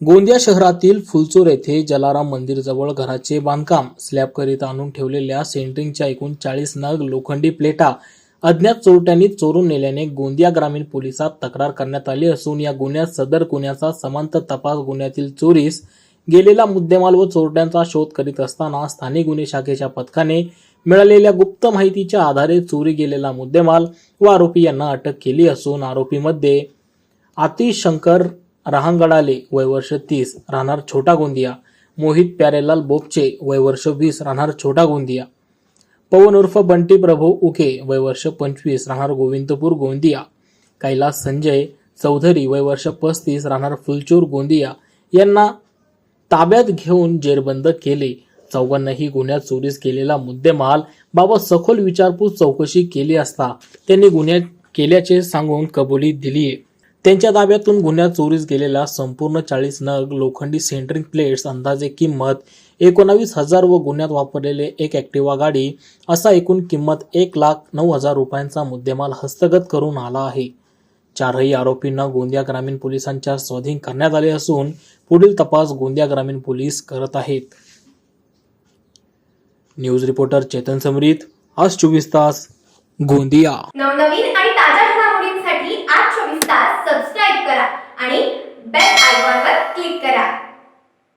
गोंदिया शहरातील फुलचूर येथे जलाराम मंदिरजवळ घराचे बांधकाम स्लॅबकरिता आणून ठेवलेल्या सेंटरिंगच्या एकूण चाळीस नग लोखंडी प्लेटा अज्ञात चोरट्यांनी चोरून नेल्याने गोंदिया ग्रामीण पोलिसात तक्रार करण्यात आली असून या गुन्ह्यात सदर गुन्ह्याचा समांतर तपास गुन्ह्यातील चोरीस गेलेला मुद्देमाल व चोरट्यांचा शोध करीत असताना स्थानिक गुन्हे शाखेच्या पथकाने मिळालेल्या गुप्त माहितीच्या आधारे चोरी गेलेला मुद्देमाल व आरोपी यांना अटक केली असून आरोपीमध्ये आतिश शंकर रहांगडाले वय वर्ष तीस राहणार छोटा गोंदिया. मोहित प्यारेलाल बोपचे वय वर्ष वीस राहणार छोटा गोंदिया. पवन उर्फ बंटी प्रभू उके वय वर्ष पंचवीस राहणार गोविंदपूर गोंदिया. कैलास संजय चौधरी वय वर्ष पस्तीस राहणार फुलचूर गोंदिया. यांना ताब्यात घेऊन जेरबंद केले. चौघांनाही गुन्ह्यात चोरीस केलेला मुद्देमाल. बाबत सखोल विचारपूस चौकशी केली असता त्यांनी गुन्ह्यात केल्याचे सांगून कबुली दिली आहे त्यांच्या ताब्यातून गुन्ह्यात चोरीस गेलेला संपूर्ण चाळीस नग लोखंडी सेंटरिंग प्लेट्स अंदाजे किंमत एकोणावीस हजार व गुन्ह्यात वापरलेले एक ॲक्टिवा गाडी असा एकूण किंमत एक लाख नऊ हजार रुपयांचा मुद्देमाल हस्तगत करून आला आहे. चारही आरोपींना गोंदिया ग्रामीण पोलिसांच्या स्वाधीन करण्यात आले असून पुढील तपास गोंदिया ग्रामीण पोलीस करत आहेत. न्यूज रिपोर्टर चेतन समरीत आज चोवीस तास गोंदिया. नवनवीन आणि ताज्या घडामोडींसाठी